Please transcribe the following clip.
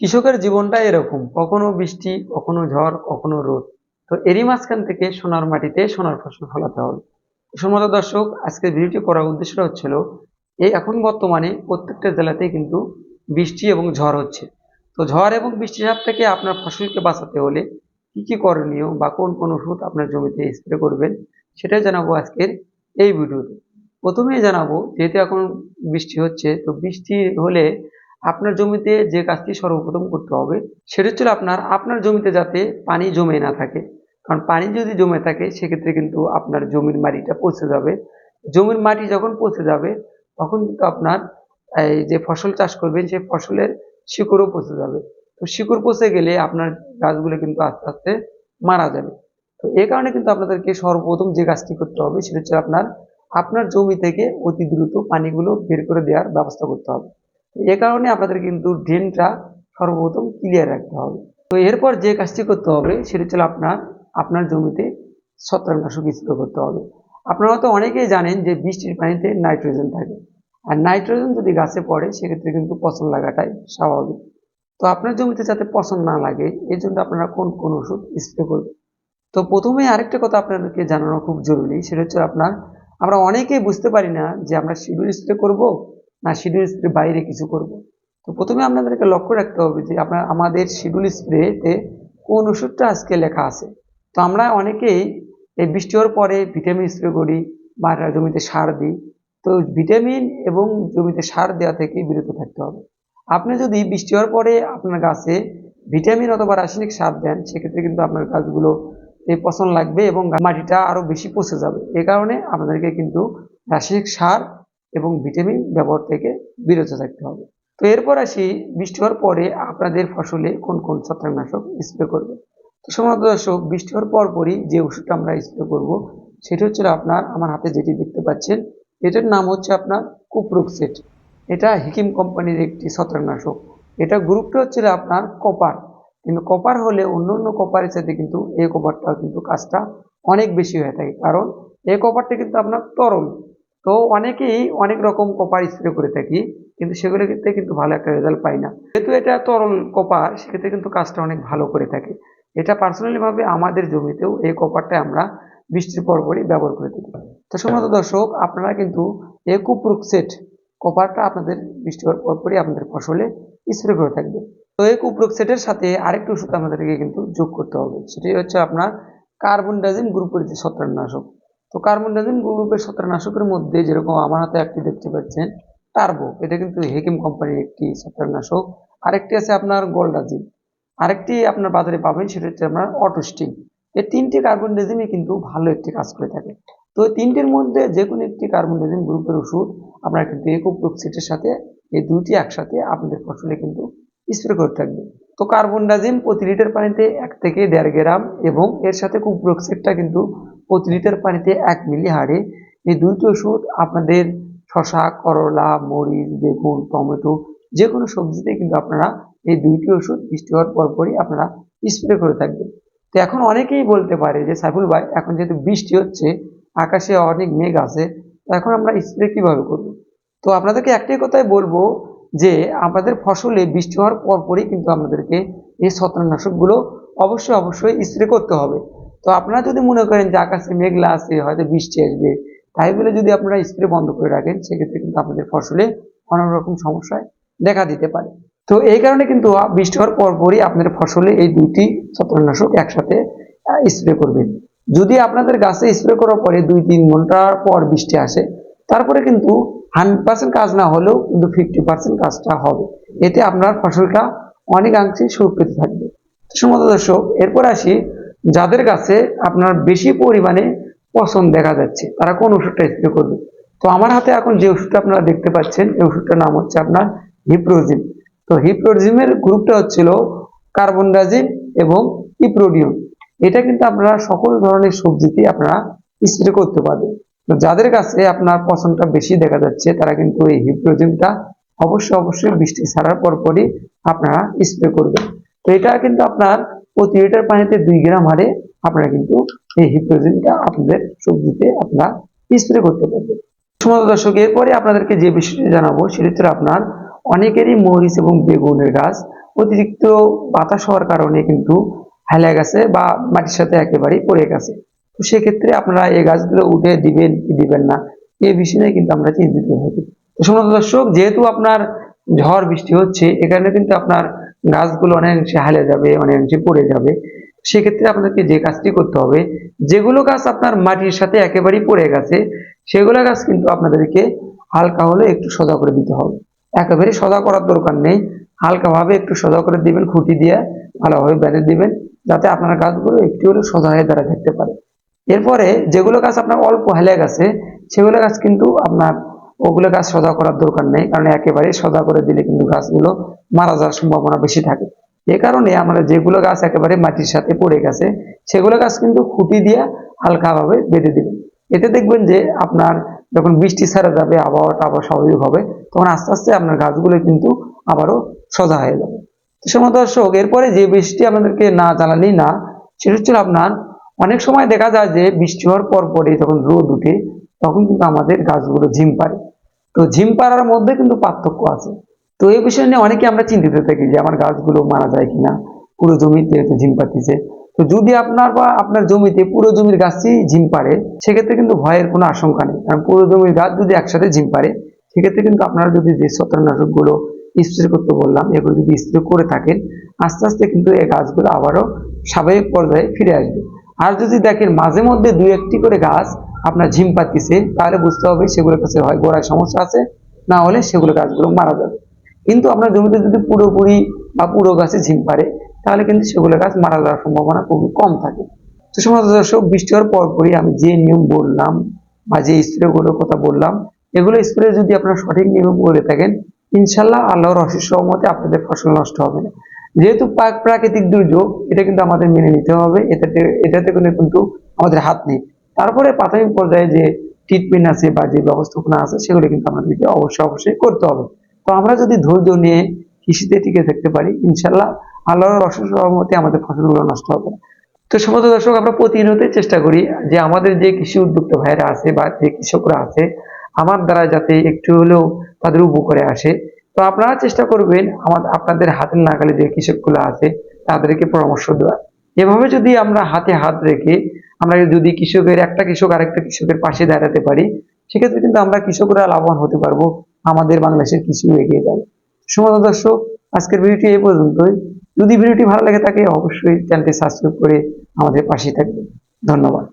কৃষকের জীবনটা এরকম, কখনো বৃষ্টি, কখনো ঝড়, কখনো রোদ। তো এরই মাঝখান থেকে সোনার মাটিতে সোনার ফসল ফলাতে হবে। সমত দর্শক, আজকের ভিডিওটি করার উদ্দেশ্যটা হচ্ছিল, এই এখন বর্তমানে প্রত্যেকটা জেলাতেই কিন্তু বৃষ্টি এবং ঝড় হচ্ছে। তো ঝড় এবং বৃষ্টির হাত থেকে আপনার ফসলকে বাঁচাতে হলে কি কি করণীয় বা কোন কোন ওষুধ আপনার জমিতে স্প্রে করবেন, সেটাই জানাব আজকের এই ভিডিওতে। প্রথমেই জানাব, যেহেতু এখন বৃষ্টি হচ্ছে, তো বৃষ্টি হলে আপনার জমিতে যে কাজটি সর্বপ্রথম করতে হবে, সেটা হচ্ছে আপনার আপনার জমিতে যাতে পানি জমে না থাকে। কারণ পানি যদি জমে থাকে, সেক্ষেত্রে কিন্তু আপনার জমির মাটিটা পচে যাবে। জমির মাটি যখন পচে যাবে, তখন কিন্তু আপনার এই যে ফসল চাষ করবেন, সেই ফসলের শিকড়ও পচে যাবে। তো শিকড় পচে গেলে আপনার গাছগুলো কিন্তু আস্তে আস্তে মারা যাবে। তো এই কারণে কিন্তু আপনাদেরকে সর্বপ্রথম যে কাজটি করতে হবে, সেটা হচ্ছে আপনার আপনার জমি থেকে অতি দ্রুত পানিগুলো বের করে দেওয়ার ব্যবস্থা করতে হবে। এ কারণে আপনাদের কিন্তু ড্রেনটা সর্বপ্রথম ক্লিয়ার রাখতে হবে। তো এরপর যে কাজটি করতে হবে, সেটা হচ্ছে আপনার আপনার জমিতে ছত্রাকনাশক স্প্রে করতে হবে। আপনারা তো অনেকেই জানেন যে বৃষ্টির পানিতে নাইট্রোজেন থাকে। আর নাইট্রোজেন যদি গাছে পড়ে, সেক্ষেত্রে কিন্তু পচন লাগাটাই স্বাভাবিক। তো আপনার জমিতে যাতে পচন না লাগে, এর জন্য আপনারা কোন কোন ওষুধ স্প্রে করবেন? তো প্রথমে আরেকটা কথা আপনাদেরকে জানানো খুব জরুরি, সেটা হচ্ছে আপনার, আমরা অনেকেই বুঝতে পারি না যে আমরা শিডিউল স্প্রে করব না শিডিউল স্প্রে বাইরে কিছু করব। তো প্রথমে আপনাদেরকে লক্ষ্য রাখতে হবে যে আপনার, আমাদের শিডিউল স্প্রেতে কোন ওষুধটা আজকে লেখা আছে। তো আমরা অনেকেই এই বৃষ্টি হওয়ার পরে ভিটামিন স্প্রে করি বা জমিতে সার দিই। তো ভিটামিন এবং জমিতে সার দেওয়া থেকে বিরত থাকতে হবে। আপনি যদি বৃষ্টি হওয়ার পরে আপনার গাছে ভিটামিন অথবা রাসায়নিক সার দেন, সেক্ষেত্রে কিন্তু আপনার গাছগুলো এই পচন লাগবে এবং মাটিটা আরও বেশি পচে যাবে। এ কারণে আপনাদেরকে কিন্তু রাসায়নিক সার এবং ভিটামিন ব্যবহার থেকে বিরত থাকতে হবে। তো এরপর আসি বৃষ্টি হওয়ার পরে আপনাদের ফসলে কোন কোন ছত্রাকনাশক স্প্রে করবে। তো সমস্ত দর্শক বৃষ্টি হওয়ার পরপরই যে ওষুধটা আমরা স্প্রে করব, সেটা হচ্ছে আপনার, আমার হাতে যেটি দেখতে পাচ্ছেন, এটার নাম হচ্ছে আপনার কুপ্রোক্সেট এটা হিকিম কোম্পানির একটি ছত্রাকনাশক। এটা গ্রুপটা হচ্ছে আপনার কপার কিন্তু কপার হলে অন্য অন্য কপারের সাথে কিন্তু এই কপারটা কিন্তু কাজটা অনেক বেশি হয়ে থাকে। কারণ এই কপারটা কিন্তু আপনার তরল। তো অনেকেই অনেক রকম কপার স্প্রে করে থাকি, কিন্তু সেগুলো ক্ষেত্রে কিন্তু ভালো একটা রেজাল্ট পাই না। যেহেতু এটা তরল কপার সেক্ষেত্রে কিন্তু কাজটা অনেক ভালো করে থাকে। এটা পার্সোনালি ভাবে আমাদের জমিতেও এই কপারটা আমরা বৃষ্টির পরপরই ব্যবহার করে থাকি। তো সমস্ত দর্শক, আপনারা কিন্তু একুপ্রুকসেট কপারটা আপনাদের বৃষ্টি হওয়ার পরপরই আপনাদের ফসলে স্প্রে করে থাকবে। তো এই কুপ্রোক্সেটের সাথে আরেকটি ওষুধ আমাদেরকে কিন্তু যোগ করতে হবে। সেটি হচ্ছে আপনার কার্বন ডাইজিন গ্রুপের যে ছত্রাকনাশক। তো কার্বন ডাইজিন গ্রুপের ছত্রাকনাশকের মধ্যে যেরকম আমার হাতে একটি দেখতে পাচ্ছেন, টার্বো। এটা কিন্তু হেকিম কোম্পানির একটি ছত্রাকনাশক। আরেকটি আছে আপনার গোল্ডাজিন আরেকটি আপনার বাজারে পাবেন, সেটা হচ্ছে আপনার অটোস্টিং এই তিনটি কার্বন ডাইজিনই কিন্তু ভালো একটি কাজ করে থাকে। তো এই তিনটির মধ্যে যে কোনো একটি কার্বন ডাইজিন গ্রুপের ওষুধ আপনারা কিন্তু একুপ্রোক্সিটের সাথে, এই দুটি একসাথে আপনাদের ফসলে কিন্তু স্প্রে করতে থাকবে। তো কার্বন ডাইজিম প্রতি লিটার পানিতে এক থেকে দেড় গ্রাম এবং এর সাথে কুপ্রোক্সিডটা কিন্তু প্রতি লিটার পানিতে এক মিলি হারে এই দুইটি ওষুধ আপনাদের শশা করলা, মরিচ, বেগুন, টমেটো যে কোনো সবজিতে কিন্তু আপনারা এই দুইটি ওষুধ বৃষ্টি হওয়ার পরপরই আপনারা স্প্রে করে থাকবেন। তো এখন অনেকেই বলতে পারে যে, সাইফুল ভাই, এখন যেহেতু বৃষ্টি হচ্ছে, আকাশে অনেক মেঘ আছে, তো এখন আমরা স্প্রে কীভাবে করব? তো আপনাদেরকে একটাই কথাই বলব যে, আমাদের ফসলে বৃষ্টি হওয়ার পরপরই কিন্তু আমাদেরকে এই ছত্রাকনাশকগুলো অবশ্যই অবশ্যই স্প্রে করতে হবে। তো আপনারা যদি মনে করেন যে আকাশে মেঘলা আছে, হয়তো বৃষ্টি আসবে, তাই বলে যদি আপনারা স্প্রে বন্ধ করে রাখেন, সেক্ষেত্রে কিন্তু আপনাদের ফসলে অনেক রকম সমস্যায় দেখা দিতে পারে। তো এই কারণে কিন্তু বৃষ্টি হওয়ার পরপরই আপনাদের ফসলে এই দুইটি ছত্রাকনাশক একসাথে স্প্রে করবেন। যদি আপনাদের গাছে স্প্রে করার পরে দুই তিন ঘণ্টার পর বৃষ্টি আসে, তারপরে কিন্তু হান্ড্রেড পার্সেন্ট কাজ না হলেও কিন্তু ফিফটি পার্সেন্ট কাজটা হবে। এতে আপনার ফসলটা অনেকাংশে সুরক্ষিত থাকবে। সমত দর্শক, এরপর আসি যাদের কাছে আপনার বেশি পরিমাণে পছন্দ দেখা যাচ্ছে, তারা কোন ওষুধটা স্প্রে করবে? তো আমার হাতে এখন যে ওষুধটা আপনারা দেখতে পাচ্ছেন, এই ওষুধটার নাম হচ্ছে আপনার হিপ্রোজিম। তো হিপ্রোজিমের গ্রুপটা হচ্ছিল কার্বনডাজিম এবং ইপ্রোডিয়াম এটা কিন্তু আপনারা সকল ধরনের সবজিতে আপনারা স্প্রে করতে পারবেন। তো যাদের কাছে আপনার পছন্দটা বেশি দেখা যাচ্ছে, তারা কিন্তু এই হিপ্রোজিমটা অবশ্যই অবশ্যই বৃষ্টি ছাড়ার পরপরই আপনারা স্প্রে করবেন। তো এটা কিন্তু আপনার প্রতি লিটার পানিতে দুই গ্রাম হারে আপনারা কিন্তু এই হিপ্রোজিনটা আপনাদের সবজিতে আপনারা স্প্রে করতে পারবেন। সমস্ত দর্শক, এরপরে আপনাদেরকে যে বিষয়টি জানাব, সেটা আপনার অনেকেরই মরিচ এবং বেগুনের গাছ। অতিরিক্ত বাতাস হওয়ার কারণে কিন্তু হেলে গেছে বা মাটির সাথে একেবারেই পড়ে গেছে। তো সেক্ষেত্রে আপনারা এই গাছগুলো উঠে দিবেন কি দিবেন না, এ বিষয় কিন্তু আমরা চিন্তিত থাকি। তো সম্মানিত দর্শক, যেহেতু আপনার ঝড় বৃষ্টি হচ্ছে এখানে কিন্তু আপনার গাছগুলো অনেকাংশে হালে যাবে অনেকাংশে পড়ে যাবে। সেক্ষেত্রে আপনাদেরকে যে কাজটি করতে হবে, যেগুলো গাছ আপনার মাটির সাথে একেবারেই পড়ে গেছে, সেগুলো গাছ কিন্তু আপনাদেরকে হালকা হলে একটু সোজা করে দিতে হবে। একেবারে সোজা করার দরকার নেই। হালকাভাবে একটু সোজা করে দিবেন, খুঁটি দিয়ে ভালোভাবে বেঁধে দিবেন, যাতে আপনার গাছগুলো একটু হলেও সোজা হয়ে দাঁড়া থাকতে পারে। এরপরে যেগুলো গাছ আপনার অল্প হেলে গেছে, সেগুলো গাছ কিন্তু আপনার ওগুলো গাছ সোজা করার দরকার নেই, কারণ একেবারে সোজা করে দিলে কিন্তু গাছগুলো মারা যাওয়ার সম্ভাবনা বেশি থাকে। এ কারণে আমরা যেগুলো গাছ একেবারে মাটির সাথে পড়ে গেছে, সেগুলো গাছ কিন্তু খুঁটি দিয়ে হালকাভাবে বেঁধে দিবেন এতে দেখবেন যে আপনার যখন বৃষ্টি ছাড়া যাবে, আবহাওয়াটা আবার স্বাভাবিক হবে, তখন আস্তে আস্তে আপনার গাছগুলো কিন্তু আবারও সোজা হয়ে যাবে। সময় দর্শক, এরপরে যে বৃষ্টি আপনাদেরকে না জানালেই না, সেটা হচ্ছে আপনার অনেক সময় দেখা যায় যে বৃষ্টি হওয়ার পর পরে যখন রোদ উঠে, তখন কিন্তু আমাদের গাছগুলো ঝিম পারে তো ঝিম পাড়ার মধ্যে কিন্তু পার্থক্য আছে। তো এই বিষয় নিয়ে অনেকে আমরা চিন্তিত থাকি যে আমার গাছগুলো মারা যায় কিনা, পুরো জমিতে ঝিম পাতিছে তো যদি আপনার বা আপনার জমিতে পুরো জমির গাছই ঝিম পারে সেক্ষেত্রে কিন্তু ভয়ের কোনো আশঙ্কা নেই। কারণ পুরো জমির গাছ যদি একসাথে ঝিম পারে সেক্ষেত্রে কিন্তু আপনারা যদি যে ছত্রাকনাশকগুলো স্প্রে করতে বললাম, এগুলো যদি স্প্রে করে থাকেন, আস্তে আস্তে কিন্তু এই গাছগুলো আবারও স্বাভাবিক পর্যায়ে ফিরে আসবে। আর যদি দেখেন মাঝে মধ্যে দুই একটি করে গাছ আপনার ঝিম পাতিছে তাহলে বুঝতে হবে সেগুলোর কাছে হয় গোড়ায় সমস্যা আছে, না হলে সেগুলো গাছগুলো মারা যাবে। কিন্তু আপনার জমিতে যদি পুরোপুরি বা পুরো গাছে ঝিম পারে, তাহলে কিন্তু সেগুলো গাছ মারা যাওয়ার সম্ভাবনা খুবই কম থাকে। তো সমাজ দর্শক, বৃষ্টি হওয়ার পরপরই আমি যে নিয়ম বললাম বা যে স্প্রেগুলোর কথা বললাম, এগুলো স্প্রে যদি আপনারা সঠিক নিয়মে করে থাকেন, ইনশাল্লাহ আল্লাহর অশেষ সহমতে আপনাদের ফসল নষ্ট হবে না। যেহেতু প্রাকৃতিক দুর্যোগ, এটা কিন্তু আমাদের মেনে নিতে হবে, এটাতে এটাতে কোনো কিন্তু আমাদের হাত নেই। তারপরে প্রাথমিক পর্যায়ে যে ট্রিটমেন্ট আছে বা যে ব্যবস্থাপনা আছে, সেগুলো কিন্তু আমাদেরকে অবশ্যই অবশ্যই করতে হবে। তো আমরা যদি ধৈর্য নিয়ে কৃষিতে টিকে থাকতে পারি ইনশাল্লাহ আল্লাহর অশেষ সহমতে আমাদের ফসলগুলো নষ্ট হবে তো সমস্ত দর্শক, আমরা প্রতিনিয়তই চেষ্টা করি যে আমাদের যে কৃষি উদ্যোক্তা ভাইরা আছে বা যে কৃষকরা আছে, আমার দ্বারা যাতে একটু হলেও তাদের উপকারে আসে। তো আপনারা চেষ্টা করবেন আমাদের আপনাদের হাতের নাগালে যে কৃষকগুলো আছে, তাদেরকে পরামর্শ দেওয়া এভাবে যদি আমরা হাতে হাত রেখে আমরা যদি কৃষকের, একটা কৃষক আরেকটা কৃষকের পাশে দাঁড়াতে পারি, সেক্ষেত্রে কিন্তু আমরা কৃষকরা লাভবান হতে পারব, আমাদের বাংলাদেশের কৃষি এগিয়ে যাবে। সুমত দর্শক, আজকের ভিডিওটি এই পর্যন্তই। যদি ভিডিওটি ভালো লাগে থাকে, অবশ্যই চ্যানেলটি সাবস্ক্রাইব করে আমাদের পাশে থাকবে ধন্যবাদ।